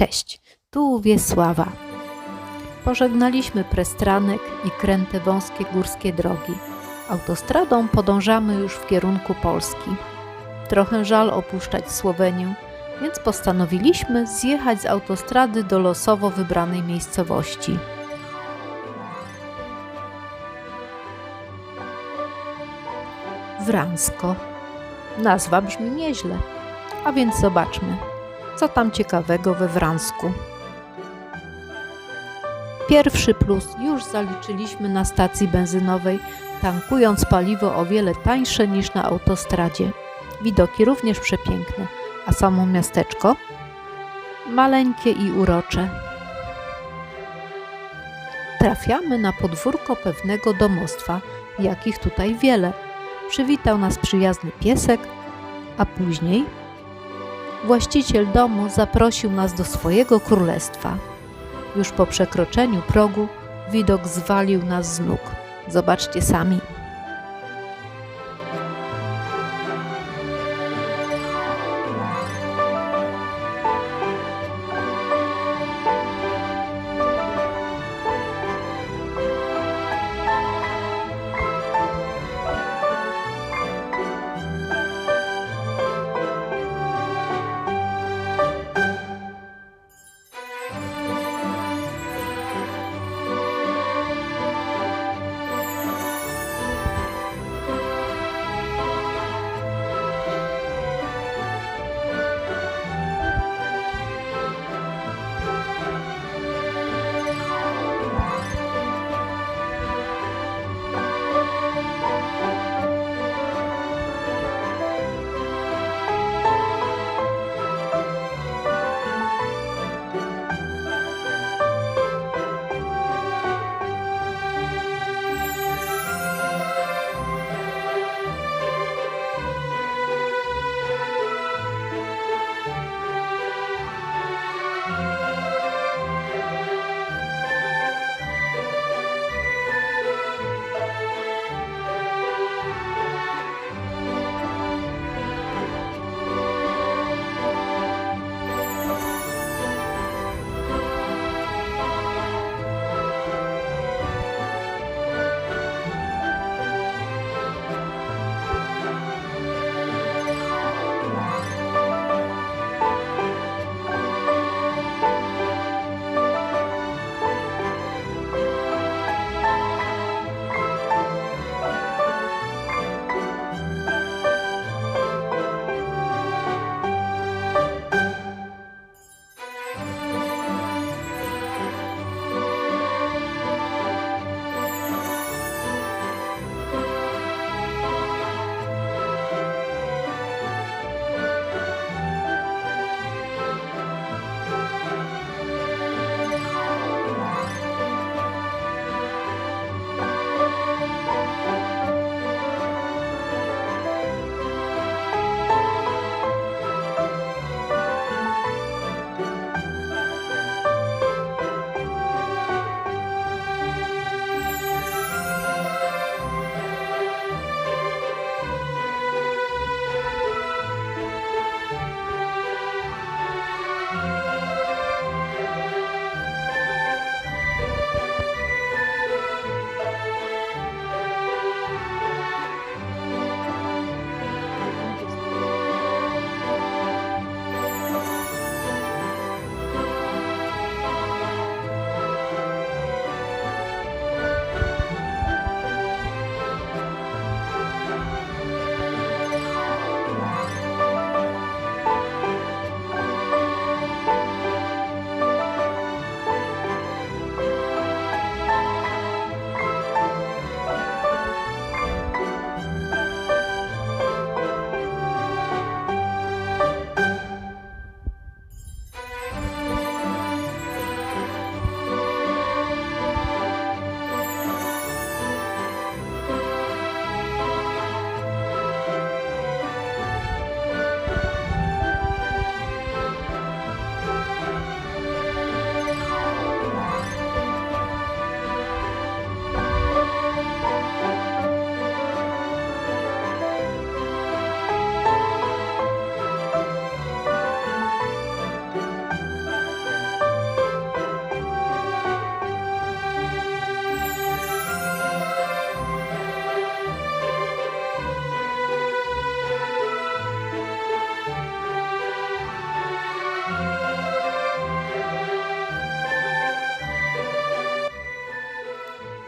Cześć, tu Wiesława. Pożegnaliśmy Prestranek i kręte wąskie górskie drogi. Autostradą podążamy już w kierunku Polski. Trochę żal opuszczać Słowenię, więc postanowiliśmy zjechać z autostrady do losowo wybranej miejscowości. Wransko. Nazwa brzmi nieźle. A więc zobaczmy, co tam ciekawego we Wransku. Pierwszy plus już zaliczyliśmy na stacji benzynowej, tankując paliwo o wiele tańsze niż na autostradzie. Widoki również przepiękne, a samo miasteczko maleńkie i urocze. Trafiamy na podwórko pewnego domostwa, jakich tutaj wiele. Przywitał nas przyjazny piesek, a później właściciel domu zaprosił nas do swojego królestwa. Już po przekroczeniu progu widok zwalił nas z nóg. Zobaczcie sami.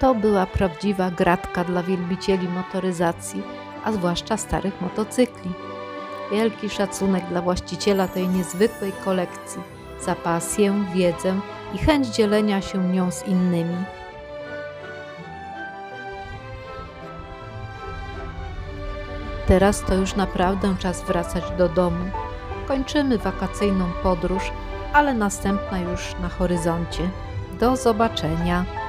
To była prawdziwa gratka dla wielbicieli motoryzacji, a zwłaszcza starych motocykli. Wielki szacunek dla właściciela tej niezwykłej kolekcji za pasję, wiedzę i chęć dzielenia się nią z innymi. Teraz to już naprawdę czas wracać do domu. Kończymy wakacyjną podróż, ale następna już na horyzoncie. Do zobaczenia.